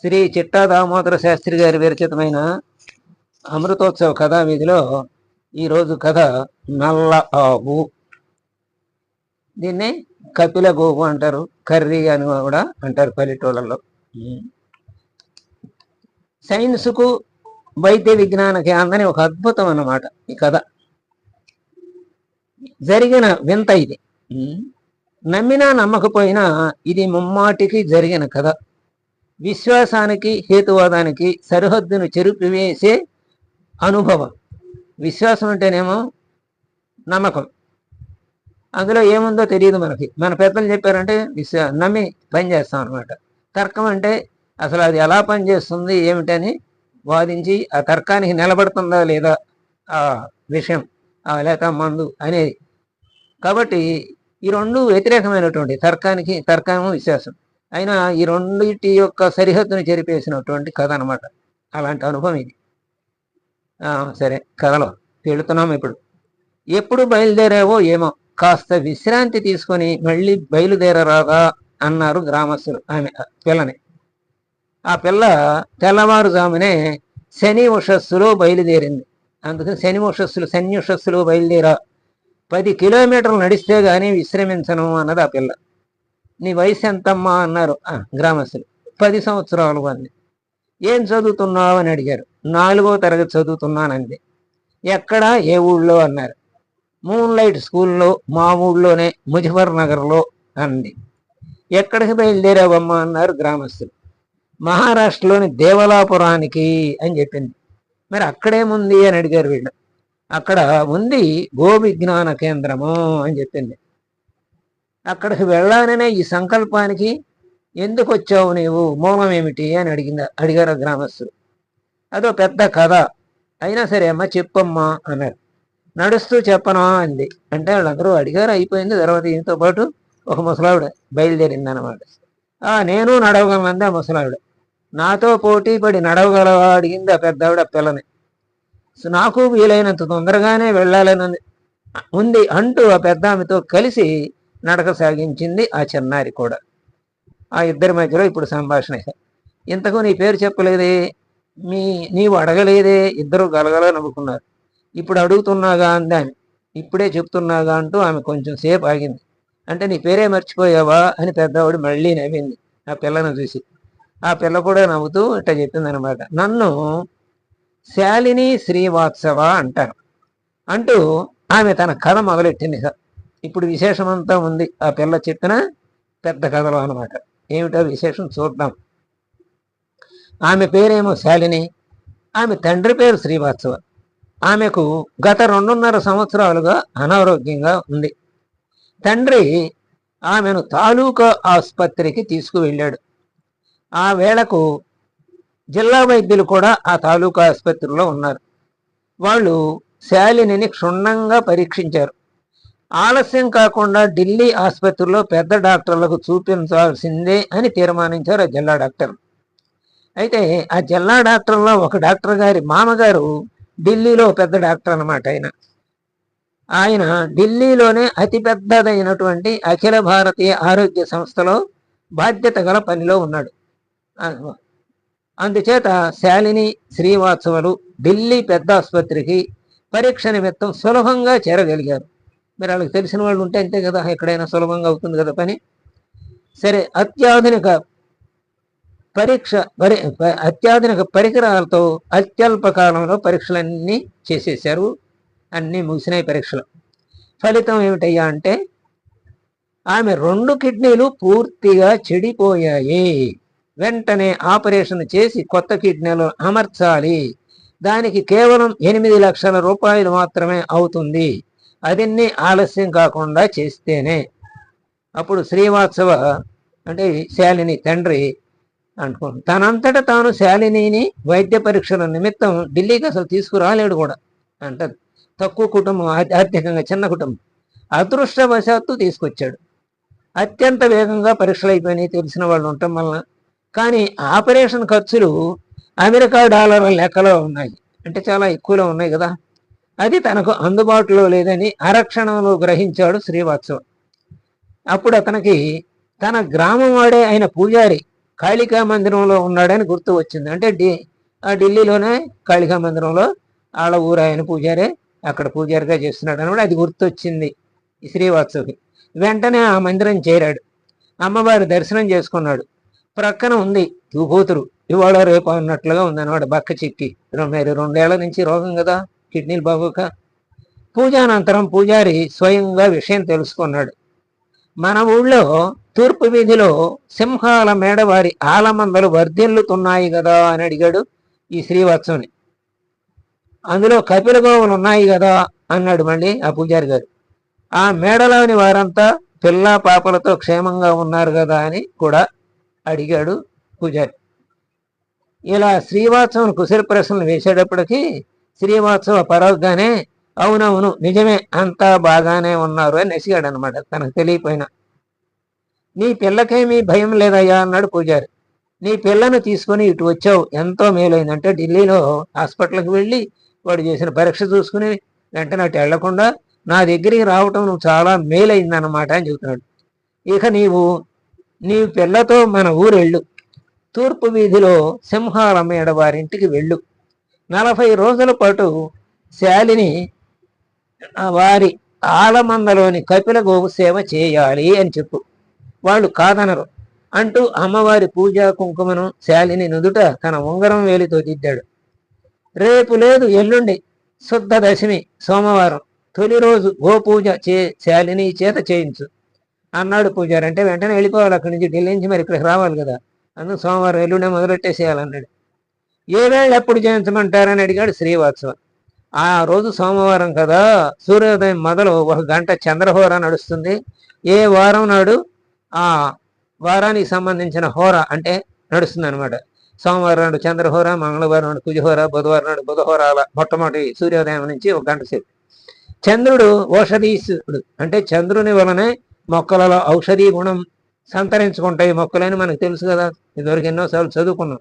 శ్రీ చిట్టా దామోదర శాస్త్రి గారి విరచితమైన అమృతోత్సవ కథా వీధిలో ఈరోజు కథ నల్ల ఆవు. దీన్ని కపిల గోపు అంటారు కర్రీ అని కూడా అంటారు పల్లెటూళ్ళలో. సైన్స్కు వైద్య విజ్ఞానకి అందని ఒక అద్భుతం అన్నమాట ఈ కథ. జరిగిన వింత ఇది. నమ్మినా నమ్మకపోయినా ఇది ముమ్మాటికి జరిగిన కథ. విశ్వాసానికి హేతువాదానికి సరిహద్దును చెరిపివేసే అనుభవం. విశ్వాసం అంటేనేమో నమ్మకం. అందులో ఏముందో తెలియదు మనకి. మన పెద్దలు చెప్పారంటే విశ్వా నమ్మి పని చేస్తాం అనమాట తర్కం అంటే అసలు అది ఎలా పనిచేస్తుంది ఏమిటని వాదించి ఆ తర్కానికి నిలబడుతుందా లేదా ఆ విషయం ఆ లేక మందు అనేది. కాబట్టి ఈ రెండు వ్యతిరేకమైనటువంటి తర్కానికి తర్కము విశ్వాసం. అయినా ఈ రెండింటి యొక్క సరిహద్దును చెరిపేసినటువంటి కథ అనమాట అలాంటి అనుభవం ఇది. సరే కథలో వెళుతున్నాం ఇప్పుడు. ఎప్పుడు బయలుదేరావో ఏమో కాస్త విశ్రాంతి తీసుకొని మళ్ళీ బయలుదేరరాదా అన్నారు గ్రామస్తులు ఆమె పిల్లని. ఆ పిల్ల తెల్లవారుజామునే శని ఉషస్సులో బయలుదేరింది. అందుకని శని ఉషస్సులు శని ఉషస్సులో బయలుదేరా. పది కిలోమీటర్లు నడిస్తే గానీ విశ్రమించను అన్నది ఆ పిల్ల. నీ వయసు ఎంతమ్మా? అన్నారు. ఆ, గ్రామస్తులు. పది సంవత్సరాలు అంది ఏం చదువుతున్నావు? అని అడిగారు. నాలుగో తరగతి చదువుతున్నానంది. ఎక్కడ? ఏ ఊళ్ళో? అన్నారు. మూన్ లైట్ స్కూల్లో మా ఊళ్ళోనే ముజఫర్ నగర్లో అంది. ఎక్కడికి బయలుదేరావమ్మా? అన్నారు గ్రామస్తులు. మహారాష్ట్రలోని దేవలాపురానికి అని చెప్పింది. మరి అక్కడేముంది అని అడిగారు వీళ్ళు. అక్కడ ఉంది గోవిజ్ఞాన కేంద్రము అని చెప్పింది. అక్కడికి వెళ్ళాలనే ఈ సంకల్పానికి ఎందుకు వచ్చావు నీవు? మూలం ఏమిటి? అని అడిగింది అడిగారు గ్రామస్తులు. అదో పెద్ద కథ. అయినా సరే అమ్మ చెప్పమ్మా అన్నారు. నడుస్తూ చెప్పనా అంది. అంటే వాళ్ళందరూ అడిగారు. అయిపోయింది. తర్వాత ఈయనతో పాటు ఒక ముసలావిడ బయలుదేరింది అనమాట ఆ నేను నడవగలంది ఆ ముసలావిడ. నాతో పోటీ పడి నడవగలవా? అడిగింది ఆ పెద్ద ఆవిడ పిల్లని. సో నాకు వీలైనంత తొందరగానే వెళ్ళాలని ఉంది అంటూ ఆ పెద్ద ఆమెతో కలిసి నడక సాగించింది ఆ చిన్నారి కూడా. ఆ ఇద్దరి మధ్యలో ఇప్పుడు సంభాషణ ఇంతకు నీ పేరు చెప్పలేదే మీ నీవు అడగలేదే ఇద్దరు గలగల నవ్వుకున్నారు. ఇప్పుడు అడుగుతున్నాగా అంది ఆమె ఇప్పుడే చెప్తున్నాగా అంటూ ఆమె కొంచెం సేపు ఆగింది. అంటే నీ పేరే మర్చిపోయావా అని పెద్దవాడు మళ్ళీ నవ్వింది ఆ పిల్లను చూసి. ఆ పిల్ల కూడా నవ్వుతూ ఇట్లా చెప్పింది అనమాట నన్ను శాలిని శ్రీవాత్సవ అంటారు. అంటూ ఆమె తన కథ మొదలెట్టింది సార్ ఇప్పుడు విశేషమంతా ఉంది. ఆ పిల్ల చెప్పిన పెద్ద కథలో అనమాట ఏమిటో విశేషం చూద్దాం. ఆమె పేరేమో శాలిని. ఆమె తండ్రి పేరు శ్రీవాత్సవ. ఆమెకు గత రెండున్నర సంవత్సరాలుగా అనారోగ్యంగా ఉంది. తండ్రి ఆమెను తాలూకా ఆసుపత్రికి తీసుకువెళ్ళాడు. ఆ వేళకు జిల్లా వైద్యులు కూడా ఆ తాలూకా ఆసుపత్రిలో ఉన్నారు. వాళ్ళు శాలినిని క్షుణ్ణంగా పరీక్షించారు. ఆలస్యం కాకుండా ఢిల్లీ ఆసుపత్రిలో పెద్ద డాక్టర్లకు చూపించాల్సిందే అని తీర్మానించారు ఆ జిల్లా డాక్టర్. అయితే ఆ జిల్లా డాక్టర్లో ఒక డాక్టర్ గారి మామగారు ఢిల్లీలో పెద్ద డాక్టర్ అన్నమాట ఆయన. ఆయన ఢిల్లీలోనే అతి పెద్దదైనటువంటి అఖిల భారతీయ ఆరోగ్య సంస్థలో బాధ్యత గల పనిలో ఉన్నాడు. అందుచేత శాలిని శ్రీవాత్సవులు ఢిల్లీ పెద్ద ఆసుపత్రికి పరీక్ష నిమిత్తం సులభంగా చేరగలిగారు. మరి వాళ్ళకి తెలిసిన వాళ్ళు ఉంటే అంతే కదా ఎక్కడైనా సులభంగా అవుతుంది కదా పని. సరే అత్యాధునిక పరీక్ష పరి అత్యాధునిక పరికరాలతో అత్యల్ప కాలంలో పరీక్షలన్నీ చేసేసారు అన్నీ ముగిసినాయి పరీక్షలు. ఫలితం ఏమిటయ్యా అంటే ఆమె రెండు కిడ్నీలు పూర్తిగా చెడిపోయాయి. వెంటనే ఆపరేషన్ చేసి కొత్త కిడ్నీలు అమర్చాలి. దానికి కేవలం ఎనిమిది లక్షల రూపాయలు మాత్రమే అవుతుంది. అదన్నీ ఆలస్యం కాకుండా చేస్తేనే. అప్పుడు శ్రీవాత్సవ అంటే శాలిని తండ్రి అనుకో తనంతట తాను శాలినిని వైద్య పరీక్షల నిమిత్తం ఢిల్లీకి అసలు తీసుకురాలేడు కూడా అంట తక్కువ కుటుంబం ఆ- ఆర్థికంగా చిన్న కుటుంబం. అదృష్టవశాత్తు తీసుకొచ్చాడు. అత్యంత వేగంగా పరీక్షలు అయిపోయినాయి తెలిసిన వాళ్ళు ఉండటం వలన. కానీ ఆపరేషన్ ఖర్చులు అమెరికా డాలర్ల లెక్కలో ఉన్నాయి. అంటే చాలా ఎక్కువలో ఉన్నాయి కదా. అది తనకు అందుబాటులో లేదని అరక్షణంలో గ్రహించాడు శ్రీవాత్సవ. అప్పుడు అతనికి తన గ్రామం వాడే ఆయన పూజారి కాళికా మందిరంలో ఉన్నాడని గుర్తు వచ్చింది. అంటే ఢి ఆ ఢిల్లీలోనే కాళికా మందిరంలో వాళ్ళ ఊరు ఆయన పూజారే అక్కడ పూజారిగా చేస్తున్నాడు అని అది గుర్తొచ్చింది ఈ వెంటనే ఆ మందిరం చేరాడు. అమ్మవారి దర్శనం చేసుకున్నాడు. ప్రక్కన ఉంది కూతురు ఇవాళ రేపు అన్నట్లుగా ఉందన్నమాట బక్క చిక్కి. మరి రెండేళ్ళ నుంచి రోగం కదా. కిడ్నీలు బాగోక పూజానంతరం పూజారి స్వయంగా విషయం తెలుసుకున్నాడు. మన ఊళ్ళో తూర్పు వీధిలో సింహాల మేడవారి ఆలమందలు వర్ధిల్లుతున్నాయి కదా అని అడిగాడు ఈ శ్రీవత్సని. అందులో కపిల గోవులు ఉన్నాయి కదా అన్నాడు మళ్ళీ ఆ పూజారి గారు. ఆ మేడలోని వారంతా పిల్ల పాపలతో క్షేమంగా ఉన్నారు కదా అని కూడా అడిగాడు పూజారి. ఇలా శ్రీవాత్సవం కుశల ప్రశ్నలు వేసేటప్పటికీ శ్రీవాత్సవ పరవగానే అవునవును నిజమే అంతా బాగానే ఉన్నారు అని నసిగాడు అనమాట తనకు తెలియపోయినా. నీ పిల్లకేమీ భయం లేదయ్యా అన్నాడు పూజారి. నీ పిల్లను తీసుకొని ఇటు వచ్చావు ఎంతో మేలైందంటే ఢిల్లీలో హాస్పిటల్కి వెళ్ళి వాడు చేసిన పరీక్ష చూసుకుని వెంటనే అటు వెళ్ళకుండా నా దగ్గరికి రావటం నువ్వు చాలా మేలైందన్నమాట అని చెబుతున్నాడు. ఇక నీవు నీ పిల్లతో మన ఊరెళ్ళు. తూర్పు వీధిలో సింహాల మేడ వారింటికి వెళ్ళు. నలభై రోజుల పాటు శాలిని వారి ఆలమందలోని కపిల గోవు సేవ చేయాలి అని చెప్పు. వాళ్ళు కాదనరు. అంటూ అమ్మవారి పూజా కుంకుమను శాలిని నుదుట తన ఉంగరం వేలితో దిద్దాడు. రేపు లేదు ఎల్లుండి శుద్ధ దశమి సోమవారం. తొలి రోజు గోపూజ చే శాలిని చేత చేయించు. అన్నాడు పూజారి. అంటే వెంటనే వెళ్ళిపోవాలి అక్కడి నుంచి. ఢిల్లీ నుంచి మరి ఇక్కడికి రావాలి కదా. అందుకు సోమవారం ఎల్లుండే మొదలెట్టేసేయాలన్నాడు ఏ వేళ ఎప్పుడు చేయించమంటారని అడిగాడు శ్రీవాత్సవ. ఆ రోజు సోమవారం కదా సూర్యోదయం మొదలు ఒక గంట చంద్రహోర నడుస్తుంది. ఏ వారం నాడు? ఆ వారానికి సంబంధించిన హోర అంటే నడుస్తుంది అనమాట సోమవారం నాడు చంద్రహోర మంగళవారం నాడు కుజహోర బుధవారం నాడు బుధహోర అలా మొట్టమొదటి సూర్యోదయం నుంచి ఒక గంట సేపు. చంద్రుడు ఓషధీసుడు అంటే చంద్రుని వలనే మొక్కలలో ఔషధీ గుణం సంతరించుకుంటాయి మొక్కలని మనకు తెలుసు కదా. ఇదివరకు ఎన్నోసార్లు చదువుకున్నాం.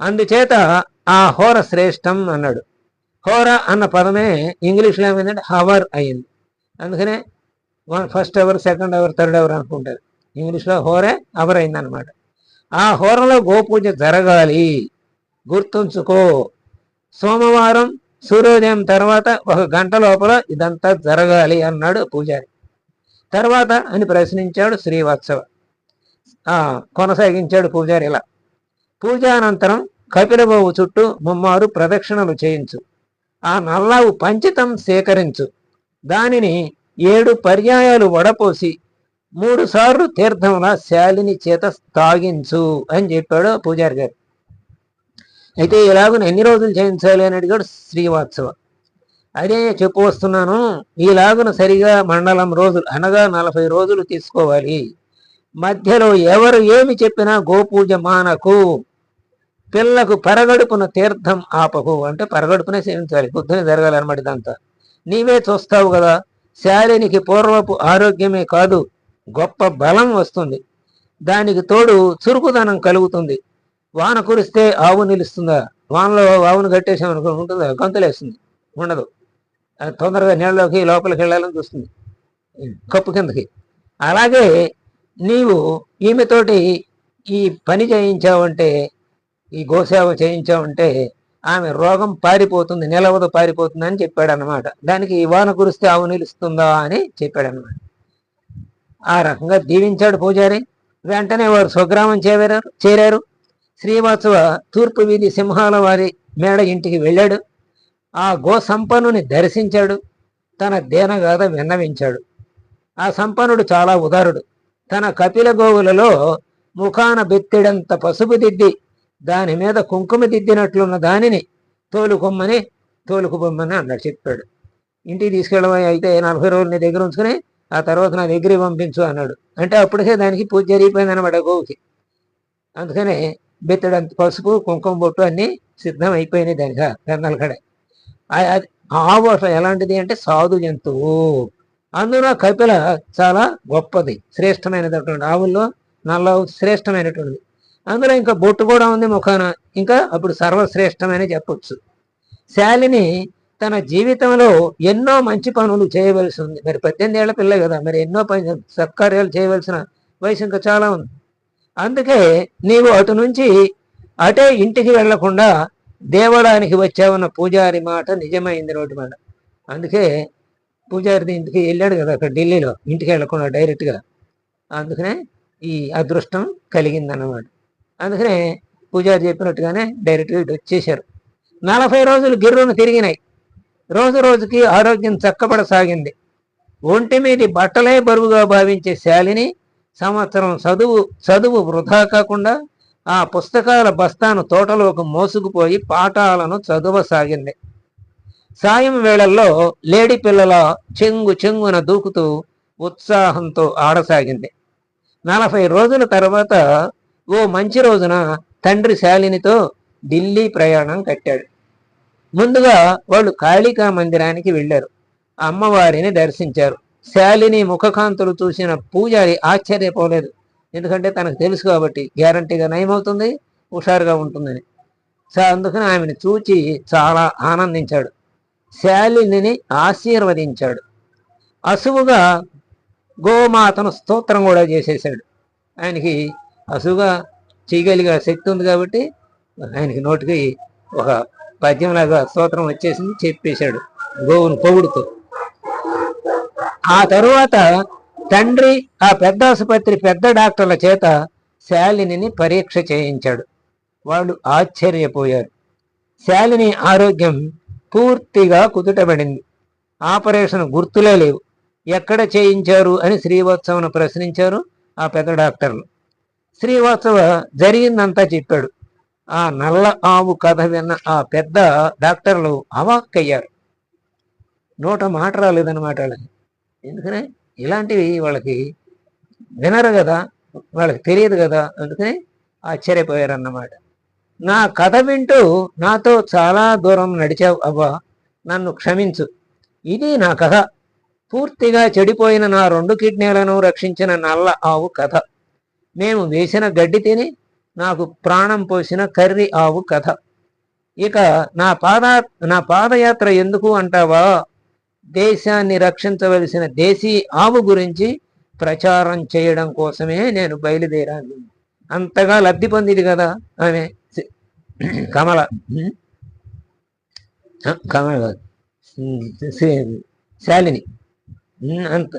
అందుచేత ఆ హోర శ్రేష్టం అన్నాడు. హోర అన్న పదమే ఇంగ్లీష్లో ఏమైందంటే హవర్ అయింది. అందుకనే one first hour second hour third hour అనుకుంటారు. ఇంగ్లీష్లో హోరే అవర్ అయిందనమాట ఆ హోరలో గోపూజ జరగాలి. గుర్తుంచుకో. సోమవారం సూర్యోదయం తర్వాత ఒక గంట లోపల ఇదంతా జరగాలి అన్నాడు పూజారి. తర్వాత అని ప్రశ్నించాడు శ్రీవత్సవ. కొనసాగించాడు పూజారి ఇలా. పూజానంతరం కపిలబాబు చుట్టూ ముమ్మారు ప్రదక్షిణలు చేయించు. ఆ నల్లావు పంచితం సేకరించు. దానిని ఏడు పర్యాయాలు వడపోసి మూడు సార్లు తీర్థంలా శాలిని చేత తాగించు అని చెప్పాడు పూజారి గారు. అయితే ఇలాగ ఎన్ని రోజులు చేయించాలి అని అడిగాడు శ్రీవాత్సవ. అదే చెప్పు వస్తున్నాను ఈలాగున సరిగా మండలం రోజులు అనగా నలభై రోజులు తీసుకోవాలి. మధ్యలో ఎవరు ఏమి చెప్పినా గోపూజ మానకు. పిల్లకు పరగడుపున తీర్థం ఆపకు అంటే పరగడుపునే సేవించాలి బుద్ధుని జరగాలన్నమాట ఇదంతా. నీవే చూస్తావు కదా శాలినికి పూర్వపు ఆరోగ్యమే కాదు గొప్ప బలం వస్తుంది. దానికి తోడు చురుకుదనం కలుగుతుంది. వాన కురిస్తే ఆవు నిలుస్తుందా? వానలో ఆవును కట్టేసామనుకో ఉంటుందా? గంతులేస్తుంది ఉండదు. తొందరగా నీళ్ళలోకి లోపలికి వెళ్ళాలని చూస్తుంది. కప్పు కిందకి. అలాగే నీవు ఈమెతోటి ఈ పని చేయించావంటే ఈ గోసేవ చేయించామంటే ఆమె రోగం పారిపోతుంది నిలవదు పారిపోతుంది అని చెప్పాడు అనమాట దానికి వాన కురిస్తే ఆవు నిలుస్తుందా అని చెప్పాడు అనమాట ఆ రకంగా దీవించాడు పూజారి. వెంటనే వారు స్వగ్రామం చేరారు చేరారు. శ్రీవాత్సవ తూర్పు వీధి సింహాల వారి మేడ ఇంటికి వెళ్ళాడు. ఆ గో సంపన్నుని దర్శించాడు. తన దేనగాథ విన్నవించాడు. ఆ సంపన్నుడు చాలా ఉదారుడు. తన కపిల గోవులలో ముఖాన బెత్తిడంత పసుపు దిద్ది దాని మీద కుంకుమ దిద్దినట్లున్న దానిని తోలుకొమ్మని తోలుకుపోమ్మని అన్నాడు చెప్పాడు. ఇంటికి తీసుకెళ్ళమని అయితే నలభై రోజులు నీ దగ్గర ఉంచుకుని ఆ తర్వాత నా దగ్గరికి పంపించు అన్నాడు. అంటే అప్పటికే దానికి పూజ జరిగిపోయింది అనమాట గోవుకి. అందుకనే బెత్తడంత పసుపు కుంకుమ బొట్టు అన్నీ సిద్ధం అయిపోయినాయి దానికి పెన్నల కడే. ఆవు అసలు ఎలాంటిది అంటే సాధు జంతువు. అందులో కపిల చాలా గొప్పది శ్రేష్టమైనటువంటి ఆవుల్లో నల్ల శ్రేష్టమైనటువంటిది. అందులో ఇంకా బొట్టు కూడా ఉంది ముఖాన. ఇంకా అప్పుడు సర్వశ్రేష్టమని చెప్పొచ్చు. శాలిని తన జీవితంలో ఎన్నో మంచి పనులు చేయవలసి ఉంది. మరి పద్దెనిమిది ఏళ్ళ పిల్ల కదా. మరి ఎన్నో పని సత్కార్యాలు చేయవలసిన వయసు ఇంకా చాలా ఉంది. అందుకే నీవు అటు నుంచి అటే ఇంటికి వెళ్ళకుండా దేవాలయానికి వచ్చావన్న పూజారి మాట నిజమైంది రోడ్డు మాట అందుకే పూజారి ఇంటికి వెళ్ళాడు కదా అక్కడ ఢిల్లీలో. ఇంటికి వెళ్ళకుండా డైరెక్ట్గా. అందుకనే ఈ అదృష్టం కలిగిందన్నమాట. అందుకనే పూజారి చెప్పినట్టుగానే డైరెక్ట్గా ఇటు వచ్చేసారు నలభై రోజులు గిర్రును తిరిగినాయి. రోజు రోజుకి ఆరోగ్యం చక్కబడసాగింది. ఒంటి మీది బట్టలే బరువుగా భావించే శాలిని సంవత్సరం చదువు చదువు వృధా కాకుండా ఆ పుస్తకాల బస్తాను తోటలోకి మోసుకుపోయి పాఠాలను చదవసాగింది. సాయం వేళల్లో లేడి పిల్లల చెంగు చెంగున దూకుతూ ఉత్సాహంతో ఆడసాగింది. నలభై రోజుల తర్వాత ఓ మంచి రోజున తండ్రి శాలినితో ఢిల్లీ ప్రయాణం కట్టాడు. ముందుగా వాళ్ళు కాళికా మందిరానికి వెళ్ళారు. అమ్మవారిని దర్శించారు. శాలిని ముఖకాంతులు చూసిన పూజారి ఆశ్చర్యపోలేదు. ఎందుకంటే తనకు తెలుసు కాబట్టి గ్యారంటీగా నయమవుతుంది హుషారుగా ఉంటుందని. సో అందుకని ఆమెను చూచి చాలా ఆనందించాడు. శాలిని ఆశీర్వదించాడు. అసువుగా గోమాతను స్తోత్రం కూడా చేసేశాడు. ఆయనకి అసువుగా చేయగలిగే శక్తి ఉంది కాబట్టి ఆయనకి నోటికి ఒక పద్యంలాగా స్తోత్రం వచ్చేసింది చెప్పేశాడు. గోవును పొగుడుతూ. ఆ తరువాత తండ్రి ఆ పెద్ద ఆసుపత్రి పెద్ద డాక్టర్ల చేత శాలిని పరీక్ష చేయించాడు. వాళ్ళు ఆశ్చర్యపోయారు. శాలిని ఆరోగ్యం పూర్తిగా కుదుటబడింది. ఆపరేషన్ గుర్తులే లేవు. ఎక్కడ చేయించారు అని శ్రీవత్సవను ప్రశ్నించారు ఆ పెద్ద డాక్టర్లు. శ్రీవాత్సవ జరిగిందంతా చెప్పాడు. ఆ నల్ల ఆవు కథ విన్న ఆ పెద్ద డాక్టర్లు అవాక్కయ్యారు. నోట మాట రాలేదన్నమాట వాళ్ళకి. ఎందుకనే? ఇలాంటివి వాళ్ళకి వినరు కదా. వాళ్ళకి తెలియదు కదా. అందుకని ఆశ్చర్యపోయారన్నమాట. నా కథ వింటూ నాతో చాలా దూరం నడిచావు అవ్వా. నన్ను క్షమించు. ఇది నా కథ. పూర్తిగా చెడిపోయిన నా రెండు కిడ్నీలను రక్షించిన నల్ల ఆవు కథ. మేము వేసిన గడ్డి తిని నాకు ప్రాణం పోసిన కర్రి ఆవు కథ. ఇక నా పాద నా పాదయాత్ర ఎందుకు అంటావా? దేశాన్ని రక్షించవలసిన దేశీ ఆవు గురించి ప్రచారం చేయడం కోసమే నేను బయలుదేరాను. అంతగా లబ్ధి పొందింది కదా ఆమె కమల. కమల. శాలిని. అంత.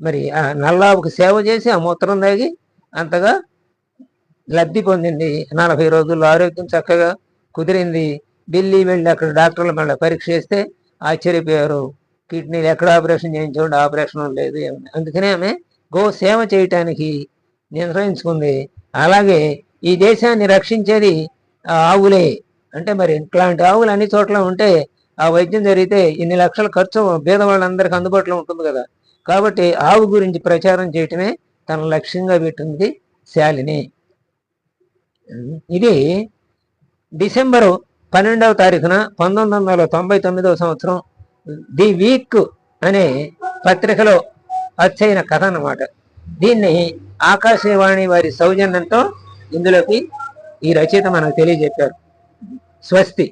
మరి ఆ నల్లావుకు సేవ చేసి ఆ మూత్రం తాగి అంతగా లబ్ధి పొందింది. నలభై రోజుల్లో ఆరోగ్యం చక్కగా కుదిరింది. ఢిల్లీ వెళ్ళి అక్కడ డాక్టర్లు మళ్ళీ పరీక్ష చేస్తే ఆశ్చర్యపోయారు. కిడ్నీలు ఎక్కడ ఆపరేషన్ చేయించుకోండి ఆపరేషన్ లేదు అందుకనే ఆమె గో సేవ చేయటానికి నిర్ణయించుకుంది. అలాగే ఈ దేశాన్ని రక్షించేది ఆవులే. అంటే మరి ఇట్లాంటి ఆవులు అన్ని చోట్ల ఉంటే ఆ వైద్యం జరిగితే ఇన్ని లక్షల ఖర్చు పేదవాళ్ళందరికీ అందుబాటులో ఉంటుంది కదా. కాబట్టి ఆవు గురించి ప్రచారం చేయటమే తన లక్ష్యంగా పెట్టింది శాలిని. ఇది డిసెంబరు పన్నెండవ తారీఖున పంతొమ్మిది వందల తొంభై తొమ్మిదవ సంవత్సరం ది వీక్ అనే పత్రికలో అచ్చైన కథ అన్నమాట. దీన్ని ఆకాశవాణి వారి సౌజన్యంతో ఇందులోకి ఈ రచయిత మనకు తెలియజెప్పారు. స్వస్తి.